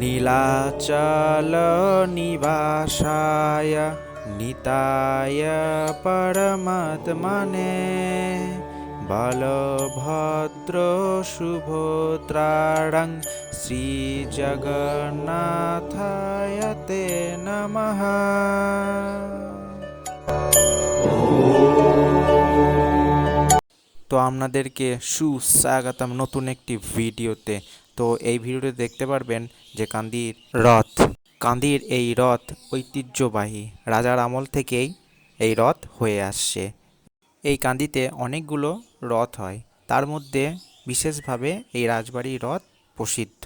নীলাচল নিবাসায় নিতায় পরমাত্মনে বলভদ্র সুভদ্রাড়ং শ্রীজগন্নাথায় তে নমঃ তো আপনাদেরকে সুস্বাগতম নতুন একটি ভিডিওতে। তো এই ভিডিওতে দেখতে পারবেন যে কান্দির রথ। কান্দির এই রথ ঐতিহ্যবাহী। রাজার আমল থেকেই এই রথ হয়ে আসছে। এই কান্দিতে অনেকগুলো রথ হয়। তার মধ্যে বিশেষভাবে এই রাজবাড়ির রথ প্রসিদ্ধ।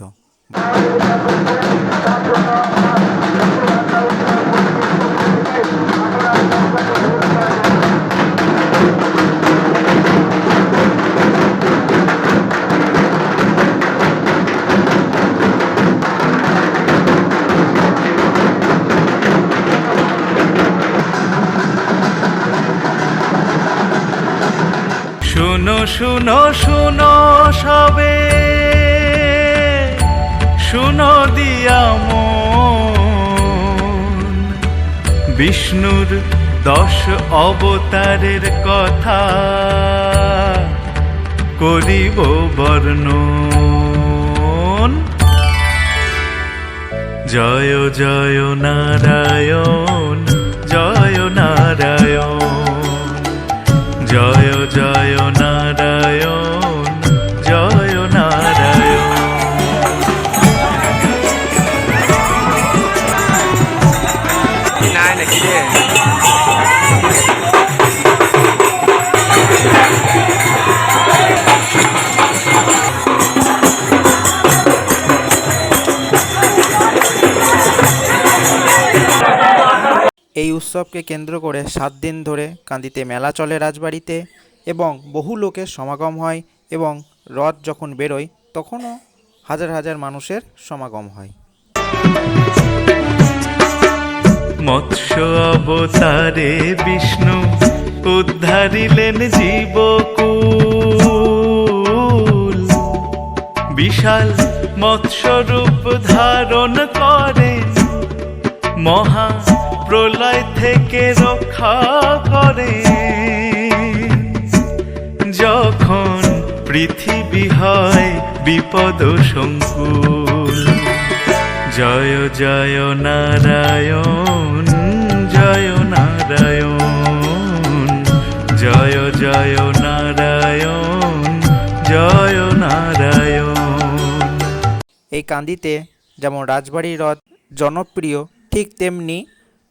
শুনো শুনো শুনো সবে। শুনো, দিয়া মন। বিষ্ণুর দশ অবতারের কথা করিব বর্ণন। জয় জয় নারায়ণ জয় নারায়ণ। জয় জয় নারায়ণ। এই উৎসবকে কেন্দ্র করে সাত দিন ধরে কান্দিতে মেলা চলে রাজবাড়িতে এবং বহু লোকের সমাগম হয় এবং রথ যখন বেরোয়, তখনও হাজার হাজার মানুষের সমাগম হয়। মৎস্য অবতারে বিষ্ণু উদ্ধারিলেন জীবকুল। বিশাল মৎস্যরূপ ধারণ করে মহা প্রলয় থেকে রক্ষা করে। যখন পৃথিবী হয় বিপদ সংকুল, জয় জয় নারায়ণ জয় নারায়ণ, জয় জয় নারায়ণ জয় নারায়ণ। এই কান্দিতে যেমন রাজবাড়ির রথ জনপ্রিয়, ঠিক তেমনি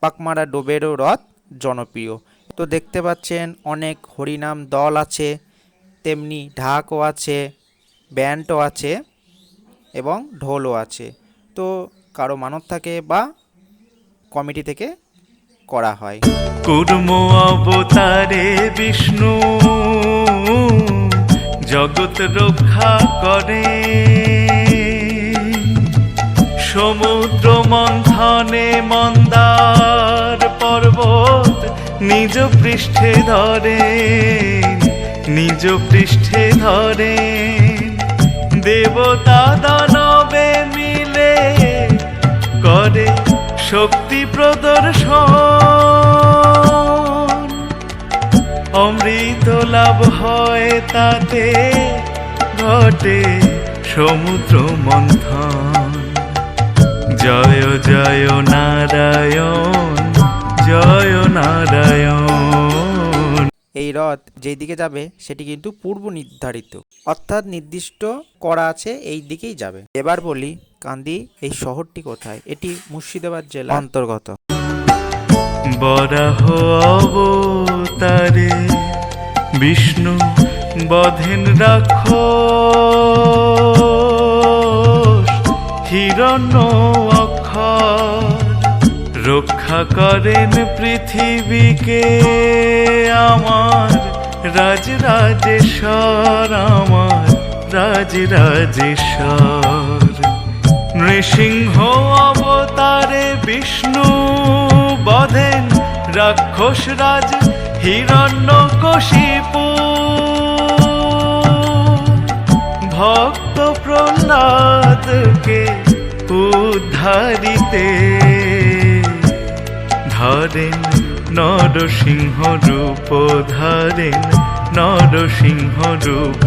পাকমারা ডোবেরও রথ জনপ্রিয়। তো দেখতে পাচ্ছেন অনেক হরিনাম দল আছে, তেমনি ঢাকও আছে, ব্যান্ডও আছে এবং ঢোলও আছে। তো কারও মানত থাকে বা কমিটি থেকে করা হয়। কুর্ম অবতারে বিষ্ণু, জগৎ রক্ষা করে। সমুদ্র মন্থনে পর্বত নিজ পৃষ্ঠে ধরে, নিজ পৃষ্ঠে ধরে। দেবতা দানবে মিলে করে শক্তি প্রদর্শন। অমৃত লাভ হয় তাতে, ঘটে সমুদ্র মন্থন। জয় জয় নারায়ণ। জয় নারায়ণ এই রথ যেই দিকে যাবে সেটি কিন্তু পূর্ব নির্ধারিত। অর্থাৎ নির্দিষ্ট করা আছে এই দিকেই যাবে। এবার বলি কান্দি এই শহরটি কোথায়? এটি মুর্শিদাবাদ জেলা অন্তর্গত। বরাহ অবতারে বিষ্ণু বধেন রাখো হিরণ্য অক্ষর রক্ষা করেন পৃথিবীকে আমার। রাজ রাজেশ্বর আমার, রাজ রাজেশ্বর। নৃসিংহ অবতারে বিষ্ণু বধেন রাক্ষস রাজ হিরণ্য কশিপু ভক্ত প্রহ্লাদকে ধারিতে ধরেন, নরসিংহ রূপ ধরেন, নরসিংহ রূপ।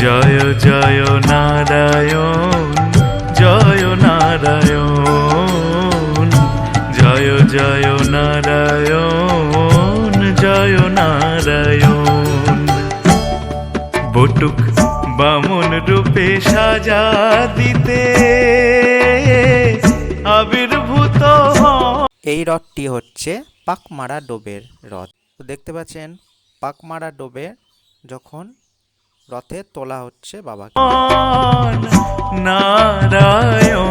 জয় জয় নারায়ণ জয় নারায়ণ, জয় জয় নারায়ণ জয় নারায়ণ। বটুক বামন রূপে সাজা দিতে আবির্ভূত এই রথটি হচ্ছে পাকমারা ডোবের রথ। তো দেখতে পাচ্ছেন পাকমারা ডোবে যখন রথে তোলা হচ্ছে বাবাকে। নারায়ণ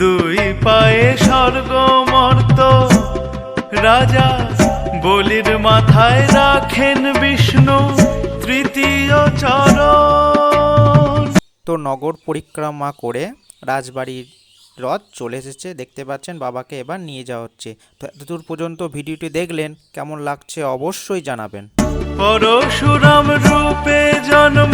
দুই পায়ে স্বর্গমর্ত রাজা বলির মাথায় রাখেন বিষ্ণু তৃতীয় চরণ। তো নগর পরিক্রমা করে রাজবাড়ির রথ চলে এসেছে, দেখতে পাচ্ছেন বাবাকে এবার নিয়ে যাওয়া হচ্ছে। তো এতদূর পর্যন্ত ভিডিওটি দেখলেন, কেমন লাগছে অবশ্যই জানাবেন। পরশুরাম রূপে জন্ম